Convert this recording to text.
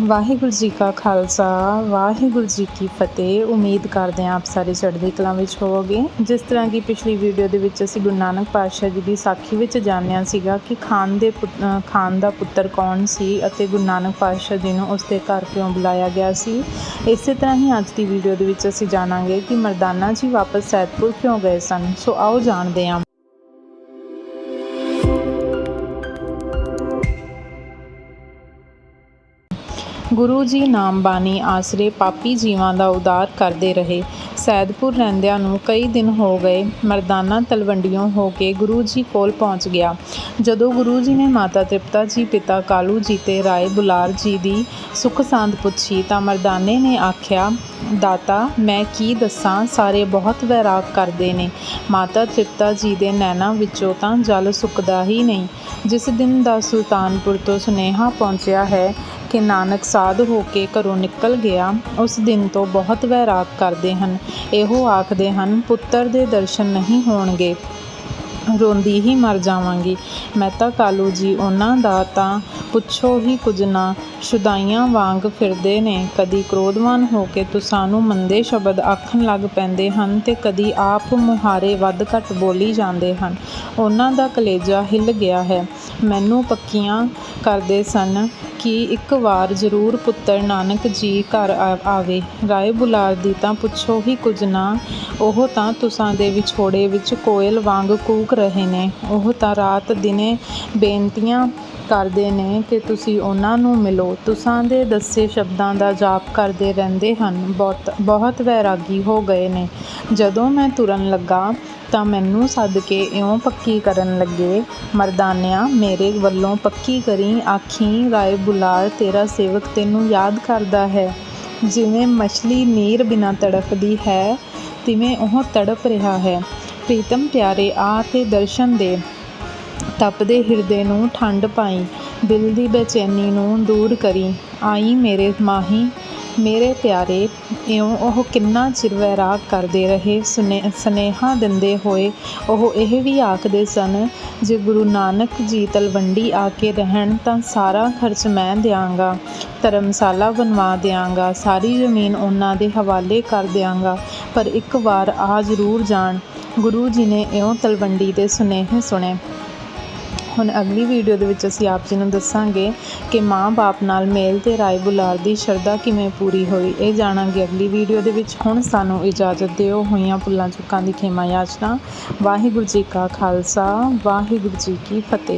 ਵਾਹਿਗੁਰੂ ਜੀ ਕਾ ਖਾਲਸਾ, ਵਾਹਿਗੁਰੂ ਜੀ ਕੀ ਫਤਿਹ। ਉਮੀਦ ਕਰਦੇ ਹਾਂ ਆਪ ਸਾਰੇ ਚੜ੍ਹਦੀ ਕਲਾ ਵਿੱਚ ਹੋਵੋਗੇ। ਜਿਸ ਤਰ੍ਹਾਂ ਕਿ ਪਿਛਲੀ ਵੀਡੀਓ ਦੇ ਵਿੱਚ ਅਸੀਂ ਗੁਰੂ ਨਾਨਕ ਪਾਤਸ਼ਾਹ ਜੀ ਦੀ ਸਾਖੀ ਵਿੱਚ ਜਾਣਿਆ ਸੀਗਾ ਕਿ ਖਾਨ ਦੇ ਪੁੱਤ- ਖਾਨ ਦਾ ਪੁੱਤਰ ਕੌਣ ਸੀ ਅਤੇ ਗੁਰੂ ਨਾਨਕ ਪਾਤਸ਼ਾਹ ਜੀ ਨੂੰ ਉਸ ਦੇ ਘਰ ਕਿਉਂ ਬੁਲਾਇਆ ਗਿਆ ਸੀ। ਇਸੇ ਤਰ੍ਹਾਂ ਹੀ ਅੱਜ ਦੀ ਵੀਡੀਓ ਦੇ ਵਿੱਚ ਅਸੀਂ ਜਾਣਾਂਗੇ ਕਿ ਮਰਦਾਨਾ ਜੀ ਵਾਪਸ ਸੈਦਪੁਰ ਕਿਉਂ ਗਏ ਸਨ। ਸੋ ਆਓ ਜਾਣਦੇ ਹਾਂ। ਗੁਰੂ ਜੀ ਨਾਮ ਬਾਣੀ ਆਸਰੇ ਪਾਪੀ ਜੀਵਾਂ ਦਾ ਉਦਾਰ ਕਰਦੇ ਰਹੇ। ਸੈਦਪੁਰ ਰਹਿੰਦਿਆਂ ਨੂੰ ਕਈ ਦਿਨ ਹੋ ਗਏ ਮਰਦਾਨਾ ਤਲਵੰਡੀਓਂ ਹੋ ਕੇ ਗੁਰੂ ਜੀ ਕੋਲ ਪਹੁੰਚ ਗਿਆ। ਜਦੋਂ ਗੁਰੂ ਜੀ ਨੇ ਮਾਤਾ ਤ੍ਰਿਪਤਾ ਜੀ, ਪਿਤਾ ਕਾਲੂ ਜੀ ਤੇ ਰਾਏ ਬੁਲਾਰ ਜੀ ਦੀ ਸੁਖ ਸਾਂਦ ਪੁੱਛੀ ਤਾਂ ਮਰਦਾਨੇ ਨੇ ਆਖਿਆ, ਦਾਤਾ, ਮੈਂ ਕੀ ਦੱਸਾਂ? ਸਾਰੇ ਬਹੁਤ ਵੈਰਾਗ ਕਰਦੇ ਨੇ। ਮਾਤਾ ਤ੍ਰਿਪਤਾ ਜੀ ਦੇ ਨੈਣਾਂ ਵਿੱਚੋਂ ਤਾਂ ਜਲ ਸੁੱਕਦਾ ਹੀ ਨਹੀਂ। ਜਿਸ ਦਿਨ ਦਾ ਸੁਲਤਾਨਪੁਰ ਤੋਂ ਸੁਨੇਹਾ ਪਹੁੰਚਿਆ ਹੈ ਕਿ ਨਾਨਕ ਸਾਧ ਹੋ ਕੇ ਘਰੋਂ ਨਿਕਲ ਗਿਆ, ਉਸ ਦਿਨ ਤੋਂ ਬਹੁਤ ਵੈਰਾਗ ਕਰਦੇ ਹਨ। ਇਹੋ ਆਖਦੇ ਹਨ, ਪੁੱਤਰ ਦੇ ਦਰਸ਼ਨ ਨਹੀਂ ਹੋਣਗੇ, ਰੋਂਦੀ ਹੀ ਮਰ ਜਾਵਾਂਗੀ। ਮੈਂ ਤਾਂ ਕਾਲੂ ਜੀ, ਉਹਨਾਂ ਦਾ ਤਾਂ ਪੁੱਛੋ ਹੀ ਕੁਝ ਨਾ, ਸ਼ੁਦਾਈਆਂ ਵਾਂਗ ਫਿਰਦੇ ਨੇ। ਕਦੀ ਕ੍ਰੋਧਵਾਨ ਹੋ ਕੇ ਤੁਸਾਂ ਮੰਦੇ ਸ਼ਬਦ ਆਖਣ ਲੱਗ ਪੈਂਦੇ ਹਨ ਤੇ ਕਦੀ ਆਪ ਮੁਹਾਰੇ ਵੱਧ ਘੱਟ ਬੋਲੀ ਜਾਂਦੇ ਹਨ। ਉਹਨਾਂ ਦਾ ਕਲੇਜਾ ਹਿੱਲ ਗਿਆ ਹੈ। ਮੈਨੂੰ ਪੱਕੀਆਂ ਕਰਦੇ ਸਨ ਕਿ ਇੱਕ ਵਾਰ ਜ਼ਰੂਰ ਪੁੱਤਰ ਨਾਨਕ ਜੀ ਘਰ ਆ- ਆਵੇ। ਰਾਏ ਬੁਲਾਰ ਦੀ ਤਾਂ ਪੁੱਛੋ ਹੀ ਕੁਝ ਨਾ, ਉਹ ਤਾਂ ਤੁਸਾਂ ਦੇ ਵਿਛੋੜੇ ਵਿੱਚ ਕੋਇਲ ਵਾਂਗ ਕੂਕ ਰਹੇ ਨੇ। ਉਹ ਤਾਂ ਰਾਤ ਦਿਨੇ ਬੇਨਤੀਆਂ ਕਰਦੇ ਨੇ ਕਿ ਤੁਸੀਂ ਉਹਨਾਂ ਨੂੰ ਮਿਲੋ। ਤੁਸਾਂ ਦੇ ਦੱਸੇ ਸ਼ਬਦਾਂ ਦਾ ਜਾਪ ਕਰਦੇ ਰਹਿੰਦੇ ਹਨ। ਬਹੁਤ ਬਹੁਤ ਵੈਰਾਗੀ ਹੋ ਗਏ ਨੇ। ਜਦੋਂ ਮੈਂ ਤੁਰਨ ਲੱਗਾ ਤਾਂ ਮੈਨੂੰ ਸੱਦ ਕੇ ਇਉਂ ਪੱਕੀ ਕਰਨ ਲੱਗੇ, ਮਰਦਾਨਿਆਂ, ਮੇਰੇ ਵੱਲੋਂ ਪੱਕੀ ਕਰੀ ਆਖੀਂ ਰਾਏ ਬੁਲਾਰ, ਤੇਰਾ ਸੇਵਕ ਤੈਨੂੰ ਯਾਦ ਕਰਦਾ ਹੈ। ਜਿਵੇਂ ਮਛਲੀ ਨੀਰ ਬਿਨਾਂ ਤੜਫਦੀ ਹੈ, ਤਿਵੇਂ ਉਹ ਤੜਪ ਰਿਹਾ ਹੈ। ਪ੍ਰੀਤਮ ਪਿਆਰੇ, ਆ ਤੇ ਦਰਸ਼ਨ ਦੇ। ਤਪਦੇ ਹਿਰਦੇ ਨੂੰ ਠੰਡ ਪਾਈ ਦਿਲ ਦੀ ਬੇਚੈਨੀ ਨੂੰ ਦੂਰ ਕਰੀ। ਆਈ ਮੇਰੇ ਮਾਹੀ ਮੇਰੇ ਪਿਆਰੇ, ਇਉਂ ਉਹ ਕਿੰਨਾ ਚਿਰ ਵੈਰਾਗ ਕਰਦੇ ਰਹੇ, ਸੁਨੇ, ਸੁਨੇਹਾ ਦਿੰਦੇ ਹੋਏ, ਉਹ ਇਹ ਵੀ ਆਖਦੇ ਸਨ, ਜੇ ਗੁਰੂ ਨਾਨਕ ਜੀ ਤਲਵੰਡੀ ਆ ਕੇ ਰਹਿਣ ਤਾਂ ਸਾਰਾ ਖਰਚ ਮੈਂ ਦਿਆਂਗਾ, ਧਰਮਸ਼ਾਲਾ ਬਣਵਾ ਦਿਆਂਗਾ, ਸਾਰੀ ਜ਼ਮੀਨ ਉਹਨਾਂ ਦੇ ਹਵਾਲੇ ਕਰ ਦਿਆਂਗਾ, ਪਰ ਇੱਕ ਵਾਰ ਆ ਜ਼ਰੂਰ ਜਾਣ। ਗੁਰੂ ਜੀ ਨੇ ਇਉਂ ਤਲਵੰਡੀ ਦੇ ਸੁਨੇਹੇ ਸੁਣੇ। ਹੁਣ ਅਗਲੀ ਵੀਡੀਓ ਦੇ ਵਿੱਚ ਅਸੀਂ ਆਪ ਜੀ ਨੂੰ ਦੱਸਾਂਗੇ ਕਿ ਮਾਂ-ਬਾਪ ਨਾਲ ਮੇਲ ਤੇ ਰਾਏ ਬੁਲਾਰ ਦੀ ਸ਼ਰਧਾ ਕਿਵੇਂ ਪੂਰੀ ਹੋਈ। ਇਹ ਜਾਣਾਂਗੇ ਅਗਲੀ ਵੀਡੀਓ ਦੇ ਵਿੱਚ। ਹੁਣ ਸਾਨੂੰ ਇਜਾਜ਼ਤ ਦਿਓ ਹੋਈਆਂ ਭੁੱਲਾਂ ਚੁੱਕਾਂ ਦੀ ਖੇਮਾ ਯਾਚਨਾ ਵਾਹਿਗੁਰੂ ਜੀ ਕਾ ਖਾਲਸਾ, ਵਾਹਿਗੁਰੂ ਜੀ ਕੀ ਫਤਿਹ।